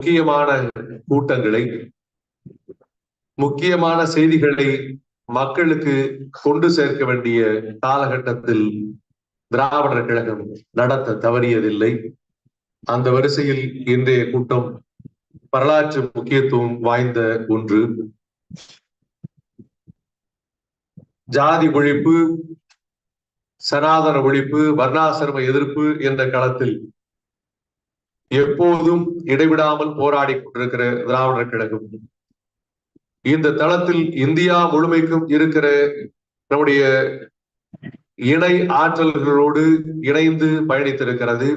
முக்கியமான கூட்டங்களை முக்கியமான செய்திகளை மக்களுக்கு கொண்டு சேர்க்க வேண்டிய காலகட்டத்தில் திராவிடர் கழகம் நடத்த தவறியதில்லை. அந்த வரிசையில் இன்றைய கூட்டம் வரலாற்று முக்கியத்துவம் வாய்ந்த ஒன்று. ஜாதி ஒழிப்பு சனாதன ஒழிப்பு வர்ணாசிரம எதிர்ப்பு என்ற களத்தில் எப்போதும் இடைவிடாமல் போராடி கொண்டிருக்கிற திராவிடர் கழகம். இந்த தளத்தில் இந்தியா முழுமைக்கும் இருக்கிற நம்முடைய இணை ஆற்றல்களோடு இணைந்து பயணித்திருக்கிறது.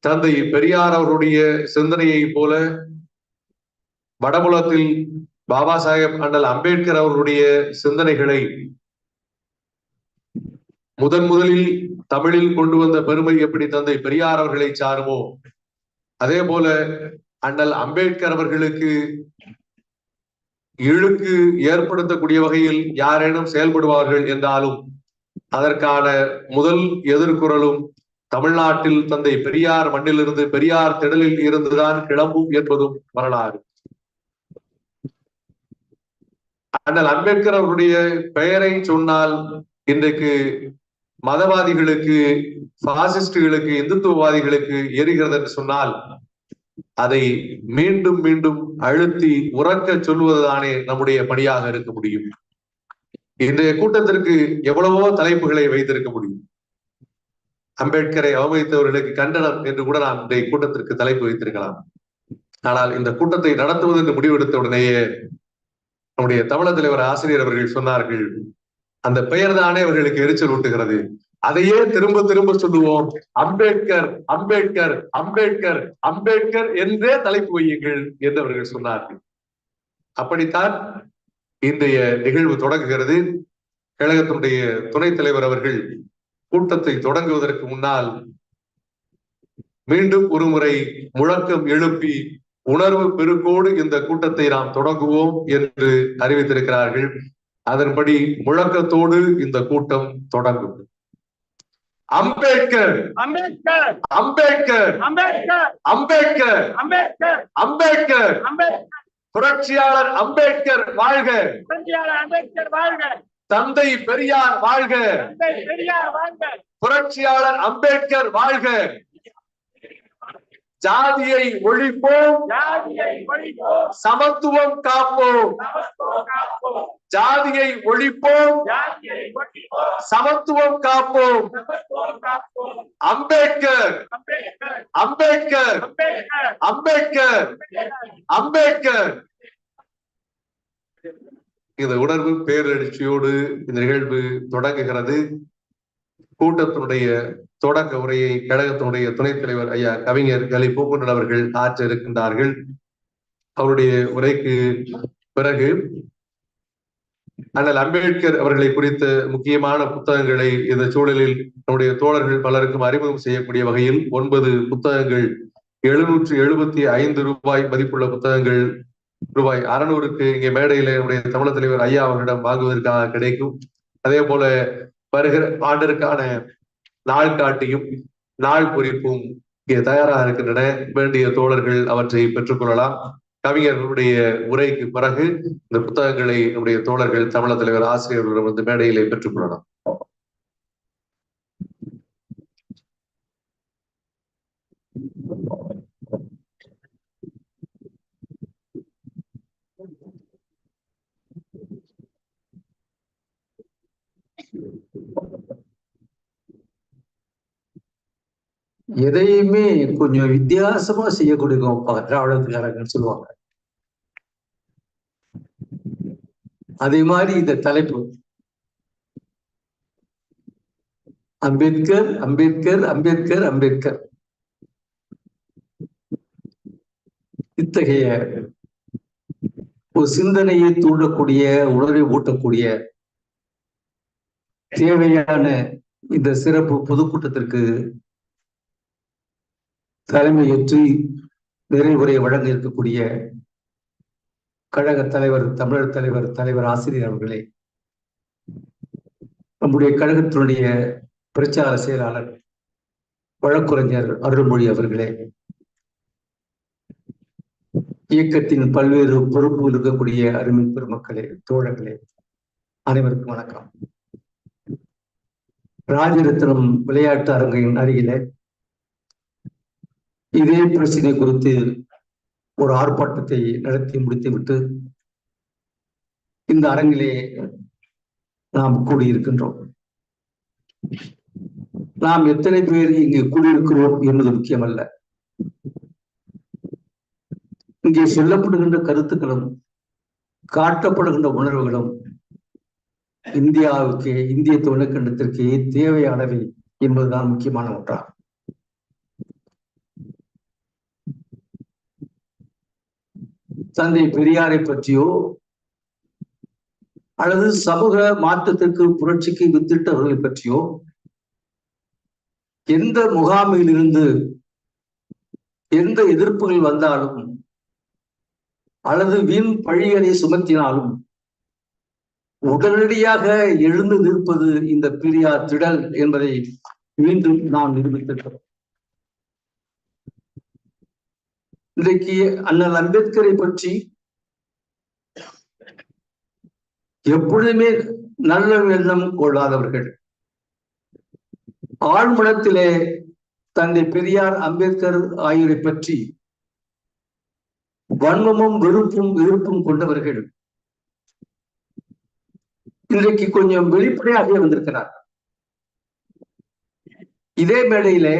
தந்தை பெரியார் அவருடைய சிந்தனையை போல வடபுலத்தில் பாபா சாஹேப் அண்ணல் அம்பேத்கர் அவர்களுடைய சிந்தனைகளை முதன் முதலில் தமிழில் கொண்டு வந்த பெருமை எப்படி தந்தை பெரியார் அவர்களை சாருமோ? அதே போல அண்ணல் அம்பேத்கர் அவர்களுக்கு இழுக்கு ஏற்படுத்தக்கூடிய வகையில் யாரேனும் செயல்படுவார்கள் என்றாலும் அதற்கான முதல் எதிர்குரலும் தமிழ்நாட்டில் தந்தை பெரியார் மண்ணிலிருந்து பெரியார் திடலில் இருந்துதான் கிளம்பும் என்பதும் வரலாறு. அண்ணல் அம்பேத்கர் அவருடைய பெயரை சொன்னால் இன்றைக்கு மதவாதிகளுக்கு பாசிஸ்டுகளுக்கு இந்துத்துவவாதிகளுக்கு எரிகிறது என்று சொன்னால் அதை மீண்டும் மீண்டும் அழுத்தி உறக்க சொல்வதுதானே நம்முடைய பணியாக இருக்க முடியும். இன்றைய கூட்டத்திற்கு எவ்வளவோ தலைப்புகளை வைத்திருக்க முடியும். அம்பேத்கரை அவமதித்தவர்களுக்கு கண்டனம் என்று கூட நாம் இன்றைய கூட்டத்திற்கு தலைப்பு வைத்திருக்கலாம். ஆனால் இந்த கூட்டத்தை நடத்துவது என்று முடிவெடுத்த உடனேயே நம்முடைய தமிழக தலைவர் ஆசிரியர் அவர்கள் சொன்னார்கள் அந்த பெயர் தானே அவர்களுக்கு எரிச்சல் ஊட்டுகிறது. அதையே திரும்ப திரும்ப சொல்லுவோம். அம்பேத்கர் அம்பேத்கர் அம்பேத்கர் அம்பேத்கர் என்றே தலைப்பு வையுங்கள் என்று அவர்கள் சொன்னார்கள். அப்படித்தான் இன்றைய நிகழ்வு தொடங்குகிறது. கழகத்தினுடைய துணைத் தலைவர் அவர்கள் கூட்டத்தை தொடங்குவதற்கு முன்னால் மீண்டும் ஒருமுறை முழக்கம் எழுப்பி உணர்வு பெருக்கோடு இந்த கூட்டத்தை நாம் தொடங்குவோம் என்று அறிவித்திருக்கிறார்கள். அதன்படி முழக்கத்தோடு இந்த கூட்டம் தொடங்கும். அம்பேத்கர். அம்பேத்கர். அம்பேத்கர். அம்பேத்கர். அம்பேத்கர். அம்பேத்கர். அம்பேத்கர். அம்பேத்கர். புரட்சியாளர் அம்பேத்கர் வாழ்க. புரட்சியாளர் அம்பேத்கர் வாழ்க. தந்தை பெரியார் வாழ்க. பெரியார் வாழ்க. புரட்சியாளர் அம்பேத்கர் வாழ்க. ஜாதியை ஒழிப்போம். ஜாதியை ஒழிப்போம். சமத்துவம் காப்போம். சமத்துவம் காப்போம். ஜாதியை ஒழிப்போம். ஜாதியை ஒழிப்போம். சமத்துவம் காப்போம். சமத்துவம் காப்போம். அம்பேத்கர். அம்பேத்கர். அம்பேத்கர். அம்பேத்கர். அம்பேத்கர். அம்பேத்கர். இந்த உணர்வு பேரெழுச்சியோடு இந்த நிகழ்வு தொடங்குகிறது. கூட்டத்தினுடைய தொடக்க உரையை கழகத்தினுடைய துணைத் தலைவர் ஐயா கவிஞர் கலி பூங்குன்றன் அவர்கள் ஆற்ற இருக்கின்றார்கள் அவருடைய உரைக்கு பிறகு அண்ணல் அம்பேத்கர் அவர்களை குறித்த முக்கியமான புத்தகங்களை இந்த சூழலில் நம்முடைய தோழர்கள் பலருக்கும் அறிமுகம் செய்யக்கூடிய வகையில் ஒன்பது புத்தகங்கள் எழுநூற்று எழுபத்தி ஐந்து ரூபாய் மதிப்புள்ள புத்தகங்கள் ரூபாய் அறுநூறுக்கு இங்கே மேடையில நம்முடைய தமிழக தலைவர் ஐயா அவர்களிடம் வாங்குவதற்காக கிடைக்கும். அதே போல வருகிற ஆண்டிற்கான நாள் காட்டியும் நாள் குறிப்பும் இங்கே தயாராக இருக்கின்றன. வேண்டிய தோழர்கள் அவற்றை பெற்றுக்கொள்ளலாம். கவிஞர்களுடைய உரைக்கு பிறகு இந்த புத்தகங்களை நம்முடைய தோழர்கள் தமிழக தலைவர் ஆசிரியர்களிடம் வந்து மேடையிலே பெற்றுக்கொள்ளலாம் எதையுமே கொஞ்சம் வித்தியாசமா செய்யக்கூடியவங்க திராவிடத்துக்காரங்கன்னு சொல்லுவாங்க. அதே மாதிரி இந்த தலைப்பு. அம்பேத்கர் அம்பேத்கர் அம்பேத்கர் அம்பேத்கர். இத்தகைய ஒரு சிந்தனையை தூண்டக்கூடிய உணர்வை ஊட்டக்கூடிய தேவையான இந்த சிறப்பு பொதுக்கூட்டத்திற்கு தலைமையேற்று நிறைவுரை வழங்க இருக்கக்கூடிய கழக தலைவர் தமிழர் தலைவர் தலைவர் ஆசிரியர் அவர்களே நம்முடைய கழகத்தினுடைய பிரச்சார செயலாளர் வழக்குரைஞர் அருள்மொழி அவர்களே இயக்கத்தின் பல்வேறு பொறுப்புகள் இருக்கக்கூடிய அருமை பெருமக்களே தோழர்களே அனைவருக்கும் வணக்கம். ராஜரத்னம் விளையாட்டு அரங்கின் அருகில இதே பிரச்சனை குறித்து ஒரு ஆர்ப்பாட்டத்தை நடத்தி முடித்துவிட்டு இந்த அரங்கிலே நாம் கூடியிருக்கின்றோம். நாம் எத்தனை பேர் இங்கு கூடியிருக்கிறோம் என்பது முக்கியமல்ல. இங்கே சொல்லப்படுகின்ற கருத்துக்களும் காட்டப்படுகின்ற உணர்வுகளும் இந்தியாவுக்கு இந்திய தொழிற்கண்டத்திற்கு தேவையானவை என்பதுதான் முக்கியமான ஒன்றாகும் தந்தை பெரியாரை பற்றியோ அல்லது சமூக மாற்றத்திற்கு புரட்சிக்கு வித்திட்டவர்களை பற்றியோ எந்த முகாமில் இருந்து எந்த எதிர்ப்புகள் வந்தாலும் அல்லது வீண் பழிகளை சுமத்தினாலும் உடனடியாக எழுந்து நிற்பது இந்த பெரியார் திடல் என்பதை மீண்டும் நாம் நிரூபித்திருக்கிறோம். இன்றைக்கு அண்ணல் அம்பேத்கரை பற்றி எப்பொழுதுமே நல்ல எண்ணம் கொள்ளாதவர்கள். ஆழ்மனத்திலே தந்தை பெரியார் அம்பேத்கர் ஆகியோரை பற்றி வன்மமும் வெறுப்பும் வெறுப்பும் கொண்டவர்கள். இன்றைக்கு கொஞ்சம் வெளிப்படையாக வந்திருக்கிறார் இதே மேடையிலே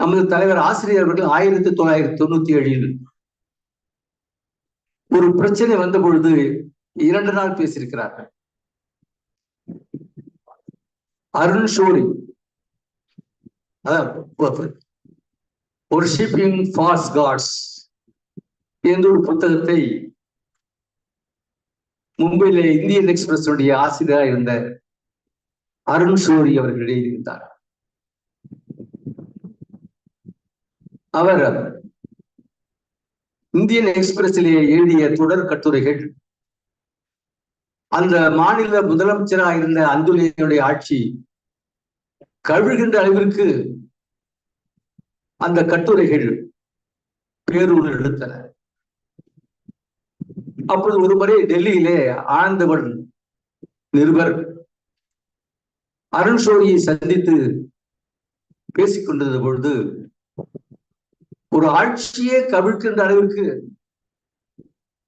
நமது தலைவர் ஆசிரியர் அவர்கள் ஆயிரத்தி தொள்ளாயிரத்தி தொண்ணூத்தி ஏழில் ஒரு பிரச்சனை வந்த பொழுது இரண்டு நாள் பேசியிருக்கிறார்கள். Arun Shourie worshipping false gods என்று ஒரு புத்தகத்தை மும்பையில இந்தியன் எக்ஸ்பிரஸுடைய ஆசிரியராக இருந்த அருண் சூரி அவர்கள் எழுதியிருந்தார். அவர் இந்தியன் எக்ஸ்பிரஸிலே எழுதிய தொடர் கட்டுரைகள் அந்த மாநில முதலமைச்சராக இருந்த அந்துலியனுடைய ஆட்சி கழுகின்ற அளவிற்கு அந்த கட்டுரைகள் பேரூர் எடுத்தன அப்பொழுது ஒரு முறை டெல்லியிலே ஆனந்தவன் நிருபர் அருண் ஷோரியை சந்தித்து பேசிக் கொண்டிருந்த பொழுது ஒரு ஆட்சியே கவிழ்க்கின்ற அளவிற்கு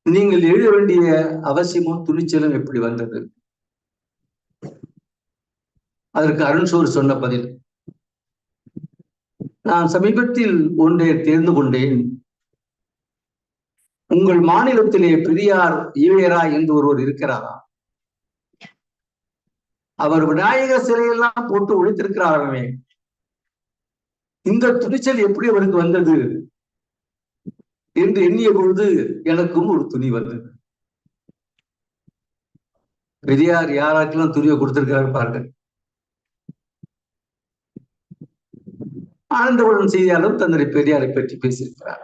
நீங்கள் எழுத வேண்டிய அவசியமும் துணிச்சலும் எப்படி வந்தது? அதற்கு அருண் ஷோர் சொன்ன பதில் நான் சமீபத்தில் ஒன்றை தேர்ந்து கொண்டேன். உங்கள் மாநிலத்திலே பெரியார் ஈவேரா என்று ஒருவர் இருக்கிறாரா? அவர் விநாயகர் சிலையெல்லாம் போட்டு ஒழித்திருக்கிறாரே இந்த துணிச்சல் எப்படி அவருக்கு வந்தது? என்று எண்ணிய பொழுது எனக்கும் ஒரு துணி வந்தது. பெரியார் யாராக்கெல்லாம் துணியை கொடுத்திருக்கிறார் பாருங்கள். ஆனந்தவுடன் செய்தியாளரும் தன்னுடைய பெரியாரை பற்றி பேசியிருக்கிறார்.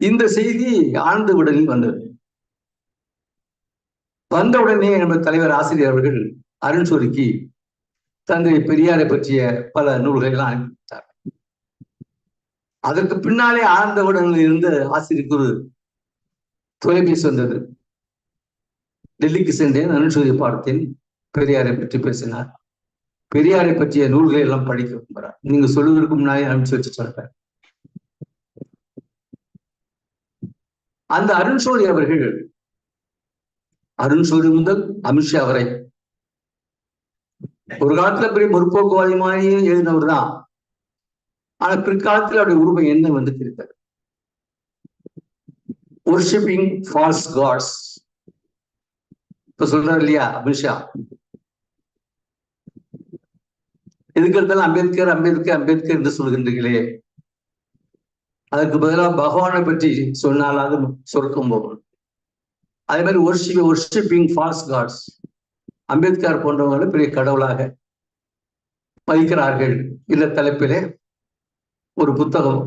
இந்த செய்தி ஆழ்ந்த உடலில் வந்தது. வந்தவுடனே நம்ம தலைவர் ஆசிரியர் அவர்கள் அருண் சோரிக்கு தந்தை பெரியாரை பற்றிய பல நூல்களை எல்லாம் அனுப்பிவிட்டார் அதற்கு பின்னாலே ஆனந்தவுடன் இருந்த ஆசிரியருக்கு ஒரு தொலைபேசி வந்தது. டெல்லிக்கு சென்றேன் அருண்சூரிய பார்த்தேன் பெரியாரை பற்றி பேசினார். பெரியாரை பற்றிய நூல்களை எல்லாம் படிக்க விரும்புகிறார். நீங்க சொல்லுவதற்கு முன்னாலே அனுப்பிச்சு வச்சு சொல்றேன். அந்த அருண் சோழி அவர்கள் அருண் சோழி முதல் அமித்ஷா வரை. ஒரு காலத்துல பெரிய முற்போக்குவாதிமாரி எழுதினவர் தான். ஆனா பிற்காலத்தில் அவருடைய உருவம் என்ன வந்து இருக்கிறது ஒர்ஷிப்பிங் ஃபால்ஸ் காட்ஸ் இப்ப சொல்றாரு இல்லையா அமித்ஷா எதுக்கு எடுத்தாலும் அம்பேத்கர் அம்பேத்கர் அம்பேத்கர் என்று சொல்கின்றீர்களே. அதற்கு பதிலாக பகவானை பற்றி சொன்னால் அது சொர்க்கம் போகும். அதே மாதிரி worship worshipping false gods Ambedkar போன்றவங்களை பெரிய கடவுளாக மதிக்கிறார்கள் இந்த தலைப்பிலே. ஒரு புத்தகம்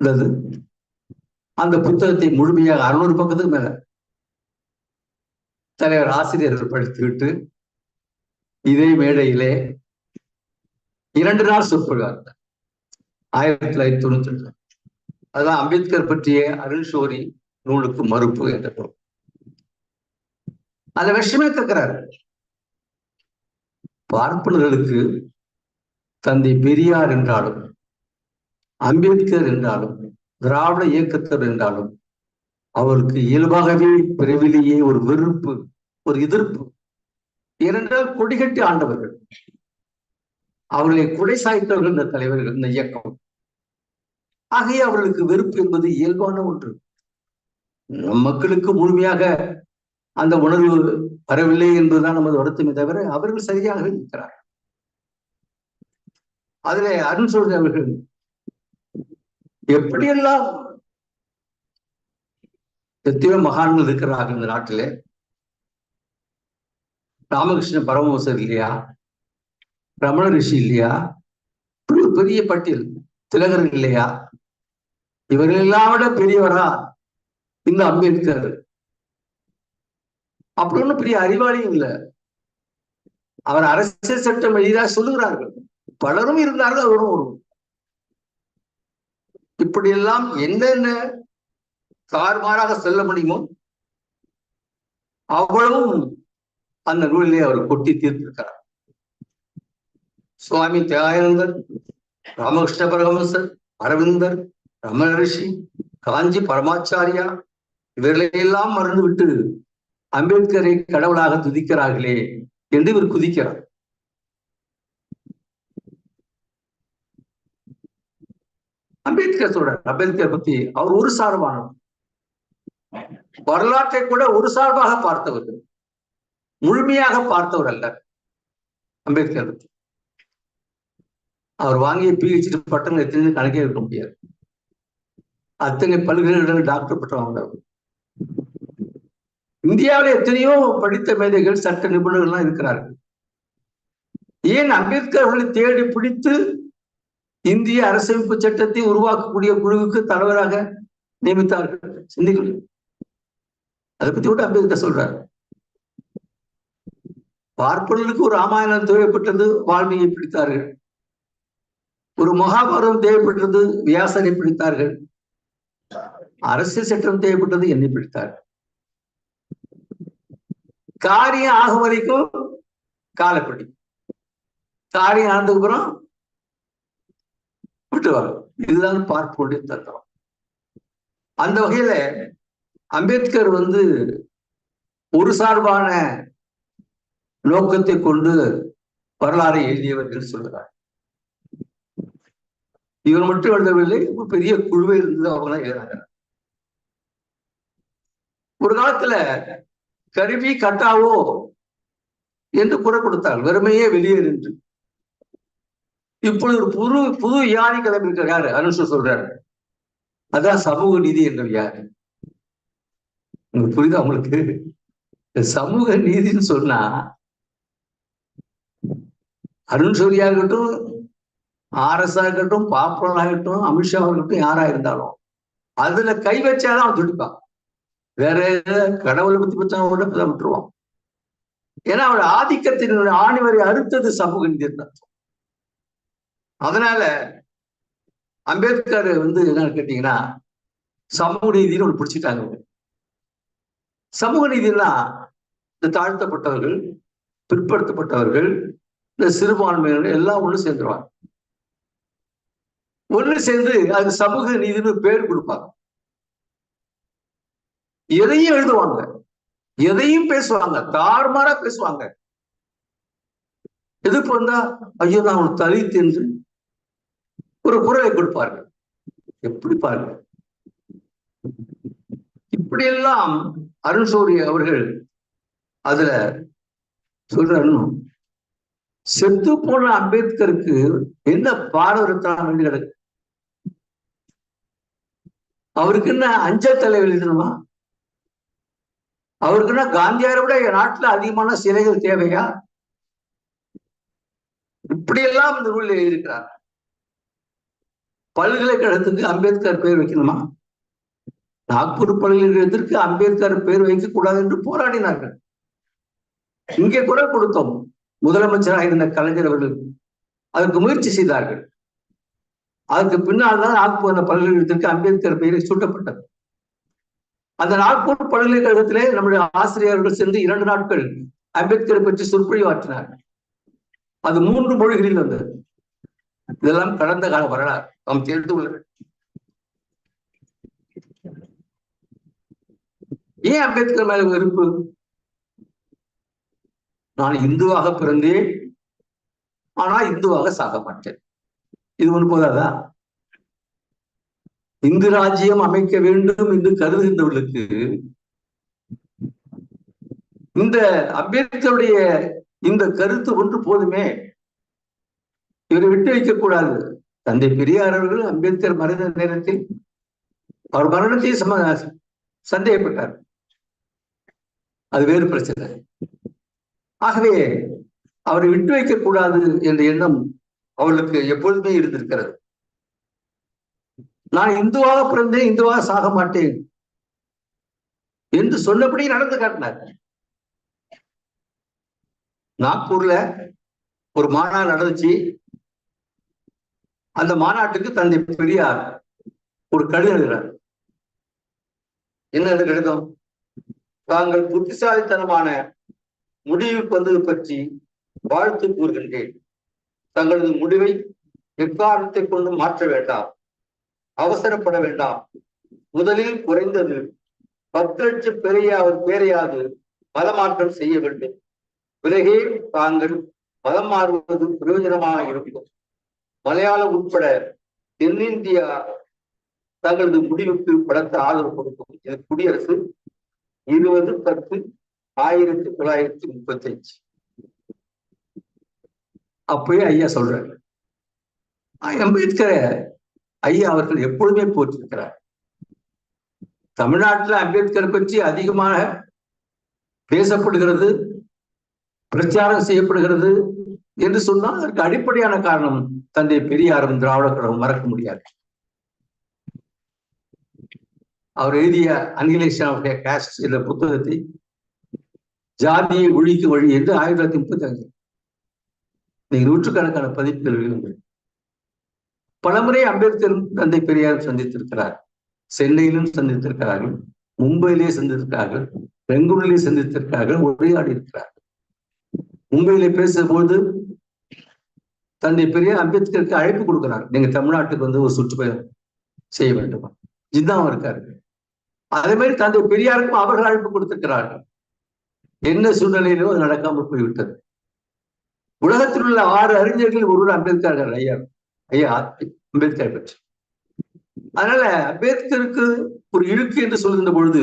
உள்ளது. அந்த புத்தகத்தை முழுமையாக அறுநூறு பக்கத்துக்கு மேல தலைவர் ஆசிரியர்கள் படித்துவிட்டு இதே மேடையிலே இரண்டு நாள் சொற்பொழிவார்கள் ஆயிரத்தி தொள்ளாயிரத்தி தொண்ணூத்தி ரெண்டு அதான் அம்பேத்கர் பற்றிய அருள் ஷோரி நூலுக்கு மறுப்பு என்ற நூல் அந்த விஷயமே கேட்கிறாரு. பார்ப்பனர்களுக்கு தந்தை பெரியார் என்றாலும் அம்பேத்கர் என்றாலும் திராவிட இயக்கத்தர் என்றாலும் அவருக்கு இயல்பாகவே பிறவிலேயே ஒரு வெறுப்பு ஒரு எதிர்ப்பு. ஏனென்றால் கொடிகட்டி ஆண்டவர்கள். அவர்களை குடை சாய்த்தவர்கள் இந்த தலைவர்கள் இந்த இயக்கம். ஆகையே அவர்களுக்கு வெறுப்பு என்பது இயல்பான ஒன்று. நம் மக்களுக்கு முழுமையாக அந்த உணர்வு வரவில்லை என்பதுதான் நமது வருத்தமே தவிர அவர்கள் சரியாக இருக்கிறார் அதுல அருண் சோழி அவர்கள் எப்படியெல்லாம் எத்தனையோ மகான்கள் இருக்கிறார்கள் இந்த நாட்டிலே. ராமகிருஷ்ண பரமஹம்சர் இல்லையா? ரமண ரிஷி இல்லையா? இப்படி ஒரு பெரிய பட்டியல். திலகர் இல்லையா? இவர்கள் எல்லாம் விட பெரியவரா? இந்த அம்பேத்கர். அப்படி ஒண்ணும் பெரிய அறிவாளியும் இல்லை. அவர் அரசியல் சட்டம் எளிதாக சொல்லுகிறார்கள். பலரும் இருந்தார்கள் அவரும் ஒரு. இப்படியெல்லாம் என்னென்ன தார்மாறாக செல்ல முடியுமோ அவ்வளவும் அந்த நூலிலே அவர் கொட்டி தீர்த்திருக்கிறார். சுவாமி தியானந்தர் ராமகிருஷ்ண பரமஹம்சர் அரவிந்தர் ரமணரிஷி காஞ்சி பரமாச்சாரியா இவர்களையெல்லாம் மறந்துவிட்டு அம்பேத்கரை கடவுளாக துதிக்கிறார்களே என்று இவர் குதிக்கிறார். அம்பேத்கர் சொல்றார் அம்பேத்கர் பத்தி அவர் ஒரு சார்பானவர். வரலாற்றை கூட ஒரு சார்பாக பார்த்தவர். முழுமையாக பார்த்தவர் அல்ல அம்பேத்கர் பத்தி. அவர் வாங்கிய பிஹெச்டி பட்டம் எத்தனை கணக்கே இருக்க முடியாது. அத்தனை பல்கலைக்கழக டாக்டர் பட்டம் வாங்கினவர். இந்தியாவில் எத்தனையோ படித்த மேதைகள் சட்ட நிபுணர்கள்லாம் இருக்கிறார்கள். ஏன் அம்பேத்கர் அவர்களை தேடி பிடித்து இந்திய அரசமைப்பு சட்டத்தை உருவாக்கக்கூடிய குழுவுக்கு தலைவராக நியமித்தார்கள்? சிந்திகள் அதை பத்தி கூட அம்பேத்கர் சொல்றாரு. பார்ப்பனருக்கு ஒரு ராமாயணம் தேவைப்பட்டது வால்மீகி பிடித்தார்கள். ஒரு மகாபாரதம் தேவைப்பட்டது வியாசனை பிடித்தார்கள். அரசியல் சட்டம் தேவைப்பட்டது என்னை பிடித்தார்கள் காரியம் ஆகும் வரைக்கும் காலப்படி காரியம் ஆனதுக்கு அப்புறம் வரும். இதுதான் பார்ப்போடைய தத்துவம். அந்த வகையில அம்பேத்கர் வந்து ஒரு சார்பான நோக்கத்தை கொண்டு வரலாறை எழுதியவர் என்று சொல்கிறார் இவர் மட்டும் எழுதவில்லை ஒரு பெரிய குழுவே இருந்தது அவங்க தான் எழுதுறாங்க. ஒரு காலத்துல கருவி கட்டாவோ என்று குரல் கொடுத்தாள் வெறுமையே வெளியே நின்று. இப்பொழுது ஒரு புது புது யானை கதை இருக்கார். யாரு? அனுஷ சொல்றாரு. அதான் சமூக நீதி என்ற யாரு உங்களுக்கு புரியுதா? உங்களுக்கு சமூக நீதின்னு சொன்னா அருண் சூரியா இருக்கட்டும் ஆர்எஸ் இருக்கட்டும் பாப்புலர் ஆகட்டும் அமித்ஷா இருக்கட்டும் யாரா இருந்தாலும் அதுல கை வச்சாதான் அவன் துடிப்பான். வேற கடவுளை பத்தி பச்சா கூட விட்டுருவான். ஏன்னா அவள் ஆதிக்கத்தினுடைய ஆணிவரை அறுத்தது சமூக நீதி அதனால அம்பேத்கர் வந்து என்னன்னு கேட்டீங்கன்னா சமூக நீதினு ஒன்று பிடிச்சிட்டாங்க சமூக நீதினா இந்த தாழ்த்தப்பட்டவர்கள் பிற்படுத்தப்பட்டவர்கள் இந்த சிறுபான்மையினர் எல்லாம் ஒன்று சேர்ந்துருவாங்க. ஒண்ணு சேர்ந்து அது சமூக நீதினு பேர் கொடுப்பாங்க. எதையும் எழுதுவாங்க. எதையும் பேசுவாங்க. தார்மாரா பேசுவாங்க. எதிர்ப்பு வந்தா ஐயோ நான் ஒரு தலித்து என்று ஒரு குரலை கொடுப்பார்கள். எப்படி பாருங்க. இப்படியெல்லாம் அருண் சௌரி அவர்கள் அதுல சொல்றாரு. செத்து போன அம்பேத்கருக்கு என்ன பாடம் வேண்டி கிடக்கு அவருக்கு என்ன அஞ்சல் தலை எழுதணுமா அவருக்கு என்ன காந்தியாரை விட நாட்டுல அதிகமான சிலைகள் தேவையா? இப்படியெல்லாம் இந்த நூல் எழுதியிருக்கிறார். பல்கலைக்கழகத்துக்கு அம்பேத்கர் பேர் வைக்கணுமா? நாக்பூர் பல்கலைக்கழகத்திற்கு அம்பேத்கர் பேர் வைக்க கூடாது என்று போராடினார்கள். இங்கே குரல் கொடுத்தோம். முதலமைச்சராக இருந்த கலைஞர் அவர்கள். அதற்கு முயற்சி செய்தார்கள். அதற்கு பின்னால் தான் நாக்பூர் பல்கலைக்கழகத்திற்கு அம்பேத்கர் பெயரை சூட்டப்பட்டது. அந்த நாக்பூர் பல்கலைக்கழகத்திலே நம்முடைய ஆசிரியர்கள் சென்று இரண்டு நாட்கள் அம்பேத்கரை பற்றி சொற்பொழிவாற்றினார்கள் அது மூன்று மொழிகளில் வந்தது. இதெல்லாம் கடந்த கால வரலாறு. நாம் தெரிந்து கொள்ள வேண்டும். ஏன் அம்பேத்கர் மேல வெறுப்பு நான் இந்துவாக பிறந்தேன். ஆனா இந்துவாக சாக மாட்டேன் இது ஒன்று போதாதா? இந்து ராஜ்யம் அமைக்க வேண்டும் என்று கருதுகின்றவர்களுக்கு இந்த அம்பேத்கருடைய இந்த கருத்து ஒன்று போதுமே. இவரை விட்டு வைக்க கூடாது. தந்தை பெரியார் அவர்கள் அம்பேத்கர் மறைந்த நேரத்தில் அவர் மரணத்தை சம சந்தேகப்பட்டார். அது வேறு பிரச்சனை. ஆகவே அவரை விட்டு வைக்க கூடாது என்ற எண்ணம் அவளுக்கு எப்பொழுதுமே இருந்திருக்கிறது. நான் இந்துவாக பிறந்தேன் இந்துவாக சாக மாட்டேன் என்று சொன்னபடி நடந்து காட்டினார். நாக்பூர்ல ஒரு மாநாடு நடந்துச்சு. அந்த மாநாட்டுக்கு தந்தை பெரியார் ஒரு கடிதம் எழுதுறார். என்ன கடிதம்? தாங்கள் புத்திசாலித்தனமான முடிவுக்கு வந்தது பற்றி வாழ்த்து கூறுகின்றேன். தங்களது முடிவை எக்காரணத்தை கொண்டு மாற்ற வேண்டாம். அவசரப்பட வேண்டாம். முதலில் குறைந்தது பத்து லட்சம் பேரையாவது பேரையாவது மதமாற்றம் செய்ய வேண்டும். பிறகே தாங்கள் மதம் மாறுவது பிரயோஜனமாக இருக்கும். மலையாளம் உட்பட தென்னிந்தியா தங்களது முடிவுக்கு படத்த ஆதரவு கொடுக்கும். இது குடியரசு. இருபது பத்து ஆயிரத்தி தொள்ளாயிரத்தி முப்பத்தி அஞ்சு அப்பயே ஐயா சொல்றாரு. அம்பேத்கரை ஐயா அவர்கள் எப்பொழுதுமே போற்றிருக்கிறார். தமிழ்நாட்டுல அம்பேத்கர் பற்றி அதிகமாக பேசப்படுகிறது பிரச்சாரம் செய்யப்படுகிறது என்று சொன்னால் அதற்கு அடிப்படையான காரணம் தந்தை பெரியாரும் திராவிட கழகம் மறக்க முடியாது. அவர் எழுதிய அனிலேஷன் ஆஃப் கேஸ்ட் என்ற புத்தகத்தை ஜாதியை ஒழிக்கும் வழி என்று ஆயிரத்தி தொள்ளாயிரத்தி முப்பத்தி அஞ்சு நீங்கள் நூற்றுக்கணக்கான பதிப்புகள் எழுதுங்கள் பலமுறை அம்பேத்கரும் தந்தை பெரியார் சந்தித்திருக்கிறார். சென்னையிலும் சந்தித்திருக்கிறார்கள். மும்பையிலே சந்தித்திருக்கிறார்கள். பெங்களூரிலே சந்தித்திருக்கிறார்கள். உரையாடி இருக்கிறார்கள் மும்பையிலே பேசும்போது தந்தை பெரியார் அம்பேத்கருக்கு அழைப்பு கொடுக்கிறார். நீங்க தமிழ்நாட்டுக்கு வந்து ஒரு சுற்றுப்பயணம் செய்ய வேண்டுமா? ஜிந்தாவும் இருக்காரு. அதே மாதிரி தந்தை பெரியாருக்கும் அவர்கள் அழைப்பு கொடுத்திருக்கிறார்கள். என்ன சூழ்நிலையிலும் அது நடக்காமல் போய்விட்டது. உலகத்தில் உள்ள ஆறு அறிஞர்கள் ஒருவர் அம்பேத்கர் ஐயா ஐயா அம்பேத்கர் பற்றி. அதனால அம்பேத்கருக்கு ஒரு இழுக்கு என்று சொல்கின்ற பொழுது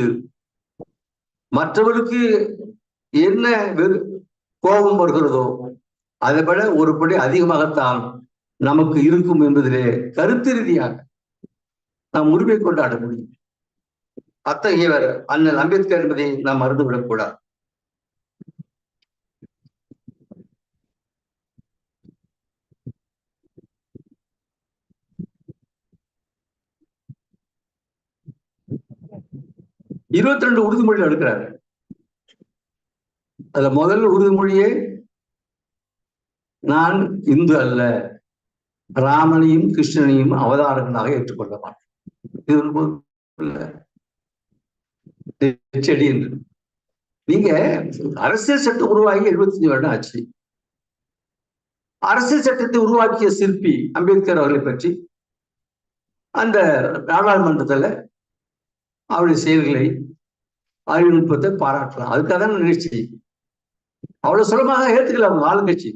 மற்றவருக்கு என்ன கோபம் வருகிறதோ அதை விட ஒரு படி அதிகமாகத்தான் நமக்கு இருக்கும் என்பதிலே கருத்து ரீதியாக நாம் உரிமை கொண்டாட முடியும். அத்தகையவர் அண்ணன் அம்பேத்கர் என்பதை நாம் மறந்துவிடக் கூடாது இருபத்தி ரெண்டு உறுதிமொழி எடுக்கிறாரு. அதுல முதல் உறுதிமொழியே நான் இந்து அல்ல ராமனையும் கிருஷ்ணனையும் அவதாரங்களாக ஏற்றுக்கொள்ள மாட்டேன் இது ஒரு செடி என்று. நீங்க அரசியல் சட்டம் உருவாகி எழுபத்தஞ்சு வருடம் ஆச்சு. அரசியல் சட்டத்தை உருவாக்கிய சிற்பி அம்பேத்கர் அவர்களை பற்றி அந்த நாடாளுமன்றத்துல அவருடைய செயல்களை அறிவுநுட்பத்தை பாராட்டலாம். அதுக்காக தான் நிகழ்ச்சி. அவ்வளவு சுலமாக ஏற்றுக்கலாம் ஆளுங்கட்சி.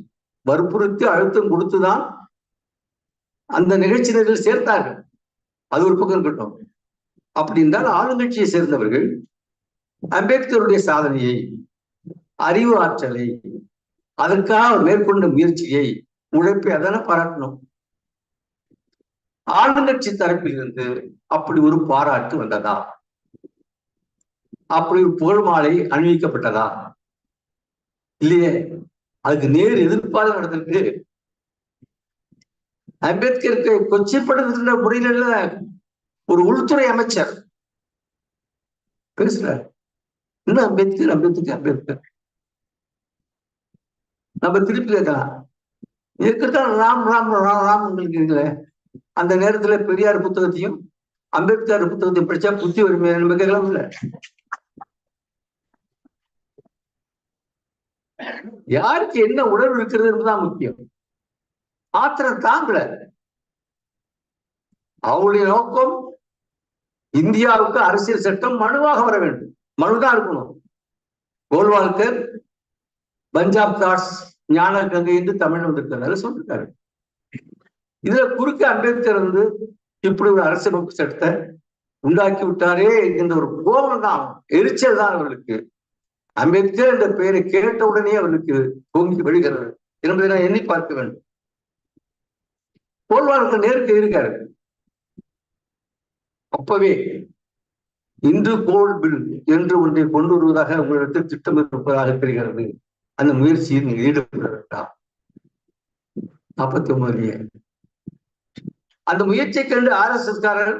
வற்புறுத்தி அழுத்தம் கொடுத்துதான் அந்த நிகழ்ச்சியினர்கள் சேர்த்தார்கள். அது ஒரு பக்கம் இருக்கட்டும். அப்படி இருந்தால் ஆளுங்கட்சியை சேர்ந்தவர்கள் அம்பேத்கருடைய சாதனையை அறிவு ஆற்றலை அதற்காக மேற்கொண்ட முயற்சியை உழைப்பை அதான பாராட்டணும். ஆளுங்கட்சி தரப்பில் இருந்து அப்படி ஒரு பாராட்டு வந்ததா? அப்படி ஒரு புகழ் மாலை அணிவிக்கப்பட்டதா? இல்லையே. அதுக்கு நேர் எதிர்ப்பாக நடந்திருக்கு அம்பேத்கருக்கு கொச்சைப்படுத்துகின்ற முறையில ஒரு உள்துறை அமைச்சர். பேசுறார். என்ன அம்பேத்கர் அம்பேத்கர் அம்பேத்கர்? நம்ம திருப்பி கேட்கலாம் இருக்கத்தான் ராம் ராம் ராம் ராம் இருக்கீங்களே. அந்த நேரத்துல பெரியார் புத்தகத்தையும் அம்பேத்கர் புத்தகத்தையும் படிச்சா புத்தி வருமே நம்ம கேட்கலாம் இல்லை யாருக்கு என்ன உணர்வு இருக்கிறது என்பதுதான் முக்கியம். ஆத்திரம் தாங்கல. அவருடைய நோக்கம் இந்தியாவுக்கு அரசியல் சட்டம் மனுவாக வர வேண்டும். மனுதான் இருக்கணும். கோல்வால்கர் பஞ்சாப் தாட்ஸ் ஞான கங்கை என்று தமிழ் வந்திருக்காரு சொல்லிருக்காரு. இதுல குறுக்க அம்பேத்கர் வந்து இப்படி ஒரு அரசியலமைப்பு சட்டத்தை உண்டாக்கி விட்டாரே என்கின்ற ஒரு கோபம் தான் எரிச்சல் தான் அவர்களுக்கு. அம்பேத்கர் என்ற பெயரை கேட்ட உடனே அவர்களுக்கு பொங்கி விழுகிறது. என்பதை நான் எண்ணி பார்க்க வேண்டும். கோல்வாழ்க்கை நேருக்கு இருக்காரு அப்பவே இந்து கோல் பில் என்று ஒன்றை கொண்டு வருவதாக உங்களிடத்தில் திட்டம் இருப்பதாக தெரிகிறது. அந்த முயற்சியில் நீங்கள் ஈடுபட வேண்டாம் நாற்பத்தி ஒன்பதுலயே அந்த முயற்சியை கண்டு ஆர் எஸ் எஸ் காரர்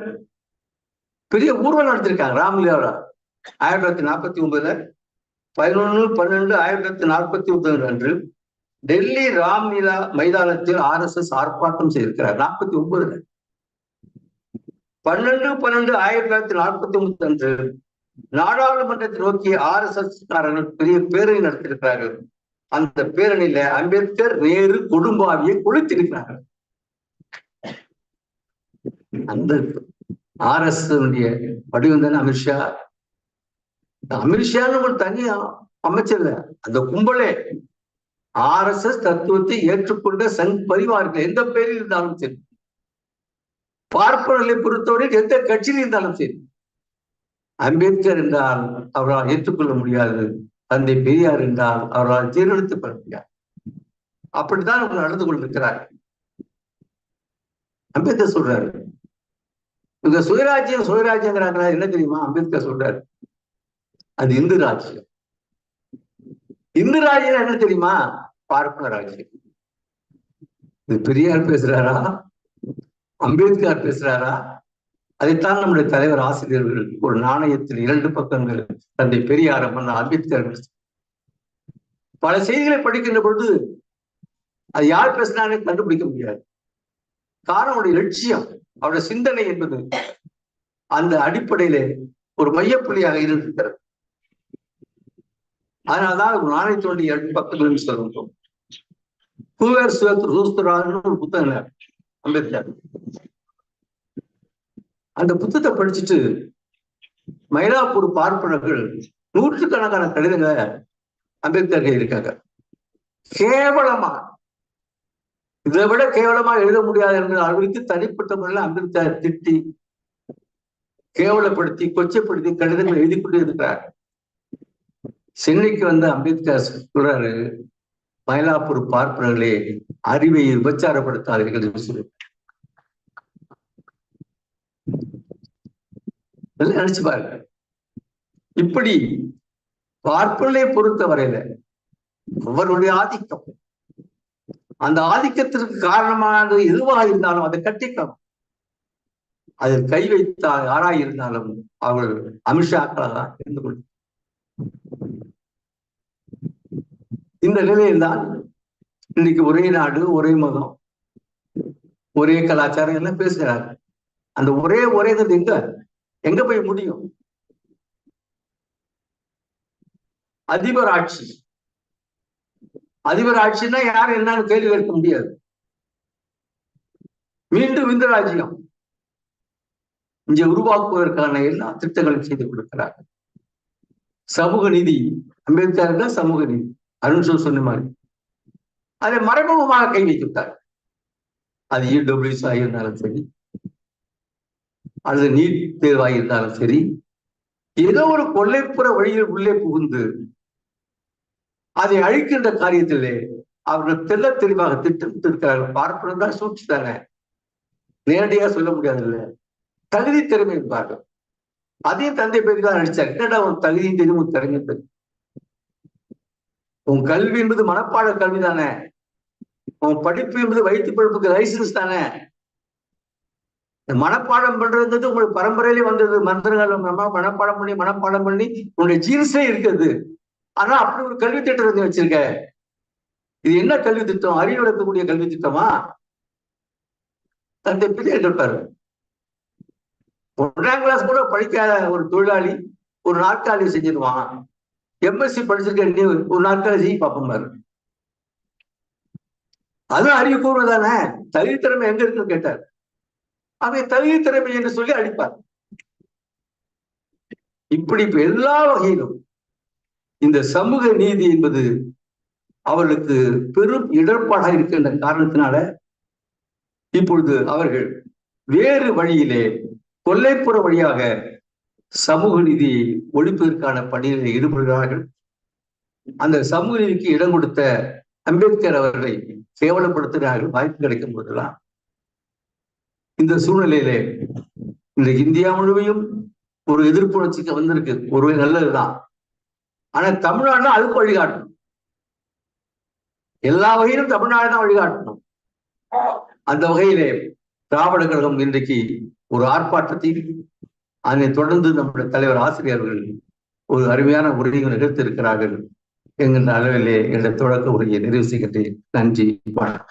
பெரிய ஊர்வலம் நடத்திருக்காங்க ராம்லீலா ஆயிரத்தி தொள்ளாயிரத்தி நாற்பத்தி ஒன்பதுல பதினொன்று பன்னெண்டு ஆயிரத்தி தொள்ளாயிரத்தி நாற்பத்தி ஒன்பது அன்று டெல்லி ராம்லீலா மைதானத்தில் ஆர் எஸ் எஸ் ஆர்ப்பாட்டம் செய்திருக்கிறார். நாற்பத்தி ஒன்பதுல பன்னெண்டு பன்னெண்டு ஆயிரத்தி தொள்ளாயிரத்தி நாற்பத்தி ஒன்பது அன்று நாடாளுமன்றத்தை நோக்கி ஆர் எஸ் எஸ் காரர்கள் பெரிய பேரணி நடத்தியிருக்கிறார்கள். அந்த பேரணியில அம்பேத்கர் நேரு குடும்பாவியை கொளுத்திருக்கிறார்கள் அந்த ஆர் எஸ் வடிவம் தானே அமித்ஷா? அமித்ஷான்னு ஒரு தனி அமைச்சர்ல. அந்த கும்பலே ஆர் எஸ் எஸ் தத்துவத்தை ஏற்றுக்கொண்ட சங் பரிவார்கள். எந்த பேரில் இருந்தாலும் சரி. பார்ப்பனர்களை பொறுத்தவரை எந்த கட்சியில் இருந்தாலும் சரி. அம்பேத்கர் என்றால் அவரால் ஏற்றுக்கொள்ள முடியாது. தந்தை பெரியார் என்றால் அவரால் ஜீரணித்துக் கொள்ள முடியாது. அப்படித்தான் அவர் நடந்து கொண்டிருக்கிறார். அம்பேத்கர் சொல்றாரு. இந்த சுயராஜ்யம் சுயராஜ்யங்கிறாங்களா? என்ன தெரியுமா? அம்பேத்கர் சொல்றாரு. அது இந்து ராஜ்யம். இந்து ராஜ்யம் என்ன தெரியுமா? பார்ப்பன ராஜ்யம். இது பெரியார் பேசுறாரா? அம்பேத்கர் பேசுறாரா? அதைத்தான் நம்முடைய தலைவர் ஆசிரியர்கள் ஒரு நாணயத்தில் இரண்டு பக்கங்கள் தந்தை பெரியார் அம்மன் அம்பேத்கர் பல செய்திகளை படிக்கின்ற பொழுது அது யார் பேசினாலே கண்டுபிடிக்க முடியாது. காரணம் அவருடைய லட்சியம் அவருடைய சிந்தனை என்பது அந்த அடிப்படையிலே ஒரு மையப்புள்ளியாக இருந்திருக்கிறது. அதனால்தான் ஒரு நாணயத்தோடைய இரண்டு பக்கங்களும் இருக்கும் ஹூவர் சூஸ்தரான்னு ஒரு புத்தகம் அம்பேத்கர். அந்த புத்தகத்தை படிச்சுட்டு மயிலாப்பூர் பார்ப்பனர்கள் நூற்றுக்கணக்கான கடிதங்களை அம்பேத்கர் இருக்காங்க கேவலமா இதை விட கேவலமா எழுத முடியாது என்ற அளவிற்கு தனிப்பட்ட முறையில் அம்பேத்கர் திட்டி கேவலப்படுத்தி கொச்சைப்படுத்தி கடிதங்கள் எழுதி கொண்டு இருக்கிறார். சென்னைக்கு வந்த அம்பேத்கர் சொல்றாரு மயிலாப்பூர் பார்ப்பனர்களே அறிவை விபச்சாரப்படுத்தாதீர்கள் என்று நினைச்சு பாருங்க. இப்படி பார்ப்பனை பொறுத்த வரையில அவருடைய ஆதிக்கம். அந்த ஆதிக்கத்திற்கு காரணமானது எதுவாக இருந்தாலும் அதை கட்டிக்கணும். அதில் கை வைத்தால் யாராக இருந்தாலும் அவர்கள் அமித்ஷாக்களாக இருந்து கொண்டு இந்த நிலையில்தான் இன்னைக்கு ஒரே நாடு ஒரே மதம் ஒரே கலாச்சாரம் எல்லாம் பேசுகிறாங்க அந்த ஒரே ஒரேங்கிறது எங்க? எங்க போய் முடியும்? அதிபர் ஆட்சி. அதிபர் ஆட்சின்னா யாரும் என்னன்னு கேள்வி கேட்க முடியாது. மீண்டும் இந்த ராஜ்யம் இங்கே உருவாக்குவதற்கான எல்லா திட்டங்களும் செய்து கொடுக்கிறார் சமூக நீதி. அம்பேத்கர் சமூக நீதி. அருண் சொன்ன மாதிரி. அதை மறைமுகமாக கை வைத்துவிட்டார். அது இடபிள்யூஸ் ஆகியிருந்தாலும் சரி அல்லது நீட் தேர்வாக இருந்தாலும் சரி ஏதோ ஒரு கொள்ளைப்புற வழியில் உள்ளே புகுந்து அதை அழிக்கின்ற காரியத்திலே அவர்கள் தெல்ல தெளிவாக திட்டமிட்டிருக்கிறார்கள். பார்ப்பனம் தான் சூழ்ச்சி தானே. நேரடியாக சொல்ல முடியாதுல்ல. தகுதி திறமை என்பார்கள். அதையும் தந்தை பெரியார் அடிச்சார் என்னடா உன் தகுதியும் தெரியும் உன் திறமையும் தெரியும்? உன் கல்வி என்பது மனப்பாட கல்வி தானே. உன் படிப்பு என்பது வயிற்று பிழப்புக்கு லைசன்ஸ் தானே. மனப்பாடம் பண்றது உங்களுக்கு பரம்பரையிலே வந்தது. மந்திரங்கள் நம்ம மனப்பாடம் பண்ணி மனப்பாடம் பண்ணி உன்னுடைய ஜீன்ஸே இருக்குது ஆனா அப்படி ஒரு கல்வி திட்டம் வந்து வச்சிருக்க. இது என்ன கல்வி திட்டம்? அறிவு வளர்க்கக்கூடிய கல்வி திட்டமா? தந்தை பிள்ளைகள் கேட்பாரு. ஒன்றாம் கிளாஸ் கூட படிக்காத ஒரு தொழிலாளி ஒரு நாற்காலி செஞ்சிருவான். எம்எஸ்சி படிச்சிருக்க நீ ஒரு நாற்காலி செய்ய பார்ப்போம் அதுவும் அறிவு கூர்மை தானே. தகுதி திறமை எங்க இருக்குன்னு கேட்டார். அவன் தகுதி திறமை என்று சொல்லி அடிப்பார். இப்படி இப்ப எல்லா வகையிலும் இந்த சமூக நீதி என்பது அவர்களுக்கு பெரும் இடர்பாடாக இருக்கின்ற காரணத்தினால இப்பொழுது அவர்கள் வேறு வழியிலே கொல்லைப்புற வழியாக சமூக நீதியை ஒழிப்பதற்கான பணியில் ஈடுபடுகிறார்கள். அந்த சமூக நீதிக்கு இடம் கொடுத்த அம்பேத்கர் அவர்களை கேவலப்படுத்துகிறார்கள் வாய்ப்பு கிடைக்கும் போதெல்லாம். இந்த சூழ்நிலையிலே இந்த இந்தியா முழுமையும் ஒரு எதிர்ப்புணர்ச்சிக்கு வந்திருக்கு. ஒருவே நல்லதுதான். ஆனா தமிழ்நாடுனா அதுக்கு வழிகாட்டணும். எல்லா வகையிலும் தமிழ்நாடு தான் வழிகாட்டணும். அந்த வகையிலே திராவிட கழகம் இன்றைக்கு ஒரு ஆர்ப்பாட்டத்தையும் அதனை தொடர்ந்து நம்முடைய தலைவர் ஆசிரியர்கள் ஒரு அருமையான உரையை நிகழ்த்திருக்கிறார்கள் என்கின்ற அளவிலே என்ற தொடக்க உரையை நிறைவு செய்கின்றேன். நன்றி வணக்கம்.